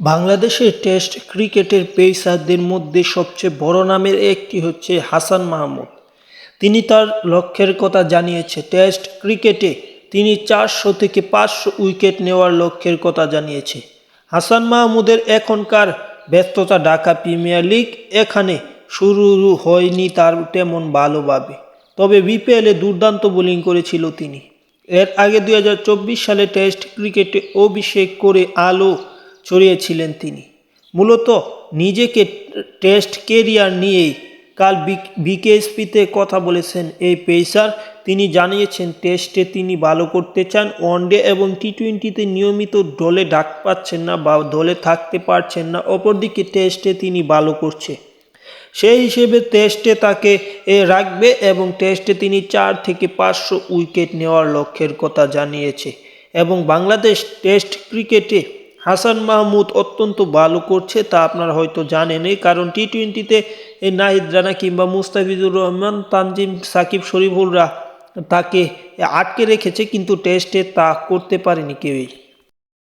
বাংলাদেশের টেস্ট ক্রিকেটের পেসারদের মধ্যে সবচেয়ে বড় নামের একটি হচ্ছে হাসান মাহমুদ। তিনি তার লক্ষ্যের কথা জানিয়েছে, টেস্ট ক্রিকেটে তিনি চারশো থেকে পাঁচশো উইকেট নেওয়ার লক্ষ্যের কথা জানিয়েছে। হাসান মাহমুদের এখনকার ব্যস্ততা ঢাকা প্রিমিয়ার লিগ এখানে শুরু হয়নি তার তেমন ভালোভাবে। তবে বিপিএলে দুর্দান্ত বোলিং করেছিল তিনি। এর আগে দু হাজার চব্বিশ সালে টেস্ট ক্রিকেটে অভিষেক করে আলো ছড়িয়েছিলেন তিনি। মূলত নিজেকে টেস্ট কেরিয়ার নিয়েই কাল বিকেএসপিতে কথা বলেছেন এই পেসার। তিনি জানিয়েছেন, টেস্টে তিনি ভালো করতে চান, ওয়ানডে এবং টি টোয়েন্টিতে নিয়মিত দলে ডাক পাচ্ছেন না বা দলে থাকতে পারছেন না, অপরদিকে টেস্টে তিনি ভালো করছে। সেই হিসেবে টেস্টে তাকে এ রাখবে এবং টেস্টে তিনি চার থেকে পাঁচশো উইকেট নেওয়ার লক্ষ্যের কথা জানিয়েছে। এবং বাংলাদেশ টেস্ট ক্রিকেটে হাসান মাহমুদ অত্যন্ত ভালো করছে তা আপনারা হয়তো জানেন। এই কারণ টি টোয়েন্টিতে এই নাহিদ রানা কিংবা মুস্তাফিজুর রহমান, তানজিম, সাকিব, শরীফুলরা তাকে আটকে রেখেছে, কিন্তু টেস্টে তা করতে পারেনি কেউই।